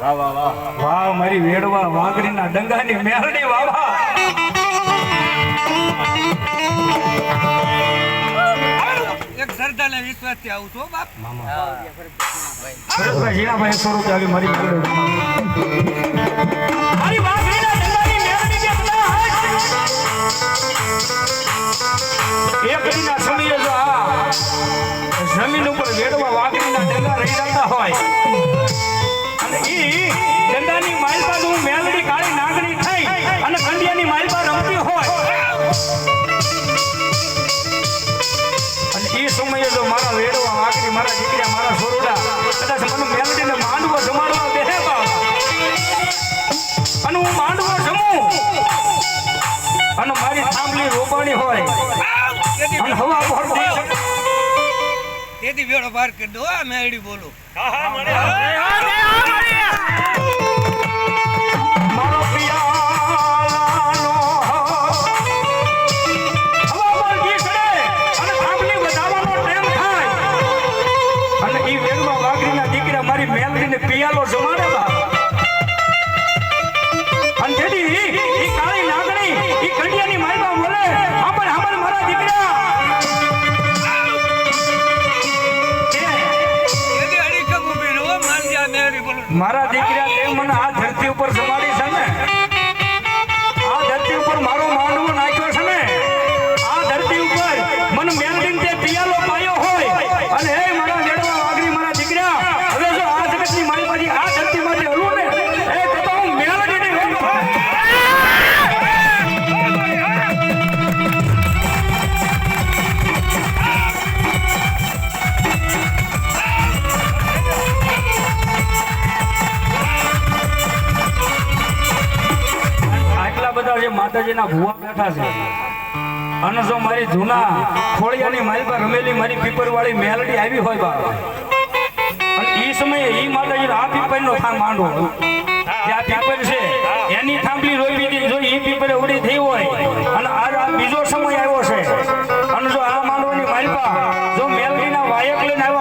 વાહ વાહ વાહ વાહ મારી વેડવા વાઘરીના ડંગાની મેરડી વાહ વાહ વિશ્વાસથી આવું છો બાપ? આવી મારી મારી સમયે જો આ જમીન ઉપર વેડવા વાઘરીના ડંગા રહી જતા હોય. અને ઈ ડંગાની માલપા હું મેલડી કાળી નાગણી થઈ અને કંડિયાની માલપા રમતી હોય. અને એ સમયે જો મારા મારા દીકરા મારા સોરોડા. કદાચ મને મેલડીને માંડવો જમાડવા બાપ. અને હું માંડવો જમું. અને મારી થાંભલી રોપાણી હોય. અને હવા ભરતી તેથી વેળો પાર કરી દો આ મેળી. બોલું મારો પિયાલો જમાડે અને તેથી ઈ કાળી નાગણી ઈ કંડિયાની માયમાં બોલે મારા દીકરા. મારા દીકરા તે મને આ ધરતી ઉપર સમાડી માતાજીના ભુવા બેઠા છે. અને જો મારી જૂના ખોળિયાની મારી પર રમેલી મારી પીપરવાળી મેલડી આવી હોય બા અને એ સમયે એ માતાજી આ પીપરનો થાંગ માંડો. જે આ પીપર છે, એની થાંભલી રોઈ દીધી જો એ પીપરે ઉડી થઈ હોય. અને આ બીજો સમય આવ્યો છે.